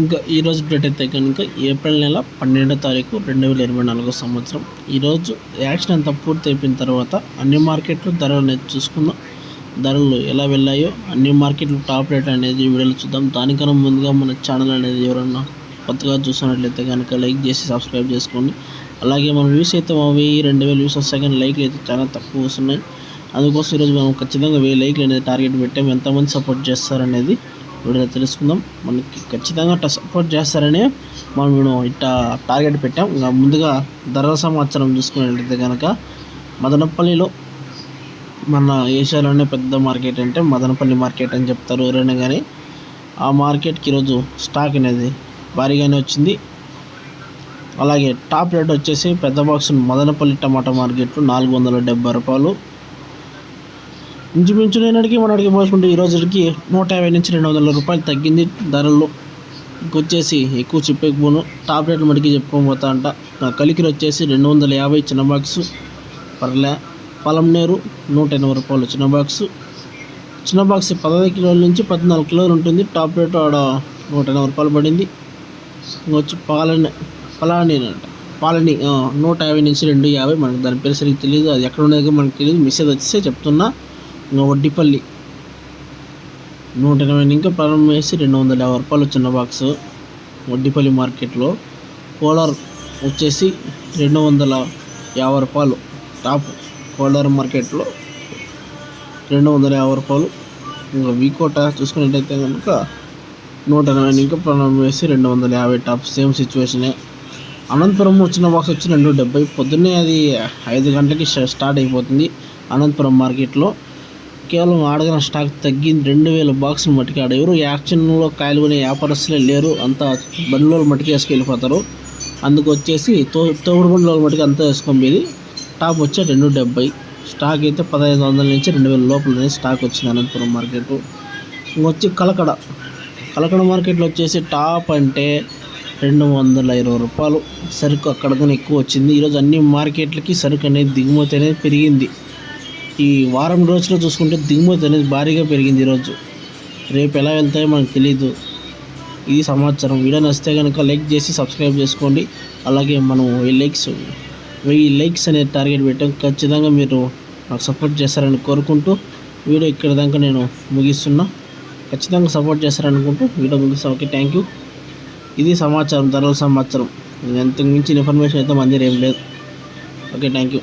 ఇంకా ఈరోజు డేట్ అయితే కనుక ఏప్రిల్ నెల పన్నెండో తారీఖు రెండు వేల ఇరవై నాలుగో సంవత్సరం. ఈరోజు యాక్షన్ అంతా పూర్తి అయిపోయిన తర్వాత అన్ని మార్కెట్లు ధరలు అనేది చూసుకుందాం. ధరలు ఎలా వెళ్ళాయో అన్ని మార్కెట్లు టాప్ రేట్ అనేది వీడియోలో చూద్దాం. దానికన్నా ముందుగా మన ఛానల్ అనేది ఎవరన్నా కొత్తగా చూసినట్లయితే కనుక లైక్ చేసి సబ్స్క్రైబ్ చేసుకోండి. అలాగే మన వ్యూస్ అయితే మా వెయ్యి రెండు వేల వ్యూస్ వస్తాయి కానీ లైక్లు అయితే చాలా తక్కువ వస్తున్నాయి. అందుకోసం ఈరోజు మనం ఖచ్చితంగా వెయ్యి లైక్లు అనేది టార్గెట్ పెట్టాం. ఎంతమంది సపోర్ట్ చేస్తారనేది వీడియో తెలుసుకుందాం. మనకి ఖచ్చితంగా అట్లా సపోర్ట్ చేస్తారని మనం మేము ఇట్లా టార్గెట్ పెట్టాం. ఇంకా ముందుగా ధరల సమాచారం చూసుకున్నట్లయితే కనుక మదనపల్లిలో మన ఏషియాలోనే పెద్ద మార్కెట్ అంటే మదనపల్లి మార్కెట్ అని చెప్తారు ఎవరైనా కానీ. ఆ మార్కెట్కి ఈరోజు స్టాక్ అనేది భారీగానే వచ్చింది. అలాగే టాప్ రేట్ వచ్చేసి పెద్ద బాక్స్ మదనపల్లి టమాటా మార్కెట్లో నాలుగు వందల డెబ్బై రూపాయలు. ఇంచుమించు నేనడికి మనడికి పోసుకుంటే ఈ రోజుకి నూట యాభై నుంచి రెండు వందల రూపాయలు తగ్గింది ధరలు. ఇంకొచ్చేసి ఎక్కువ చెప్పకపోను టాప్ రేట్లు మటుకి చెప్పుకోబోతా అంట. నా కలికిరి వచ్చేసి రెండు వందల యాభై చిన్న బాక్స్ పర్లే. పొలంనేరు నూట ఎనభై రూపాయలు చిన్న బాక్స్ చిన్న బాక్స్ పదహైదు కిలోల నుంచి పద్నాలుగు కిలోలు ఉంటుంది. టాప్ రేట్ ఆడ నూట ఎనభై రూపాయలు పడింది. ఇంకొచ్చి పాలని పలాని అంట. పాలని నూట యాభై నుంచి రెండు యాభై మనకు దాని పేరు సరిగ్గా తెలియదు అది ఎక్కడ ఉండేది మనకు తెలియదు మెసేజ్ వచ్చేస్తే చెప్తున్నా. ఇంకా వడ్డిపల్లి. నూట ఎనభై ఇంకా ప్రారంభం వేసి రెండు వందల యాభై రూపాయలు చిన్న బాక్స్ వడ్డిపల్లి మార్కెట్లో కోలార్ వచ్చేసి రెండు వందల యాభై రూపాయలు. టాప్ కోలార్ మార్కెట్లో రెండు వందల యాభై రూపాయలు. ఇంకా వీకోట చూసుకున్నట్టయితే కనుక నూట ఎనభై ఇంకా ప్రారంభం వేసి రెండు వందల యాభై టాప్ సేమ్ సిచ్యువేషనే. అనంతపురం వచ్చిన బాక్స్ వచ్చి రెండు డెబ్బై. పొద్దున్నే అది ఐదు గంటలకి స్టార్ట్ అయిపోతుంది అనంతపురం మార్కెట్లో. కేవలం ఆడగిన స్టాక్ తగ్గింది. రెండు వేల బాక్సులు మట్టుకు ఆడ ఎవరు యాక్షన్లో కాయలు కొనే వ్యాపారస్తులే లేరు. అంతా బండ్లో మట్టుకు వేసుకెళ్ళిపోతారు. అందుకు వచ్చేసి తో తోడు బండ్లో మట్టుకు అంతా వేసుకొని టాప్ వచ్చే రెండు డెబ్బై. స్టాక్ అయితే పదహైదు వందల నుంచి రెండు వేల లోపల స్టాక్ వచ్చింది అనంతపురం మార్కెట్ ఇంకొచ్చి కలకడ. కలకడ మార్కెట్లో వచ్చేసి టాప్ అంటే రెండు వందల ఇరవై రూపాయలు. సరుకు అక్కడ కానీ ఎక్కువ వచ్చింది. ఈరోజు అన్ని మార్కెట్లకి సరుకు అనేది దిగుమతి అనేది పెరిగింది. ఈ వారం రోజుల్లో చూసుకుంటే దిగుమతి అనేది భారీగా పెరిగింది ఈరోజు. రేపు ఎలా వెళ్తాయో మనకు తెలియదు ఇది సమాచారం వీడియో నచ్చితే కనుక లైక్ చేసి సబ్స్క్రైబ్ చేసుకోండి. అలాగే మనం వెయ్యి లైక్స్ వెయ్యి లైక్స్ అనే టార్గెట్ పెట్టాం. ఖచ్చితంగా మీరు నాకు సపోర్ట్ చేస్తారని కోరుకుంటూ వీడియో ఇక్కడ దాకా నేను ముగిస్తున్నా. ఖచ్చితంగా సపోర్ట్ చేస్తారనుకుంటూ వీడియో ముగిస్తాను ఓకే థ్యాంక్ యూ. ఇది సమాచారం ధరల సమాచారం. ఇంతకు మించిన ఇన్ఫర్మేషన్ అయితే మంది ఏం లేదు. Okay thank you.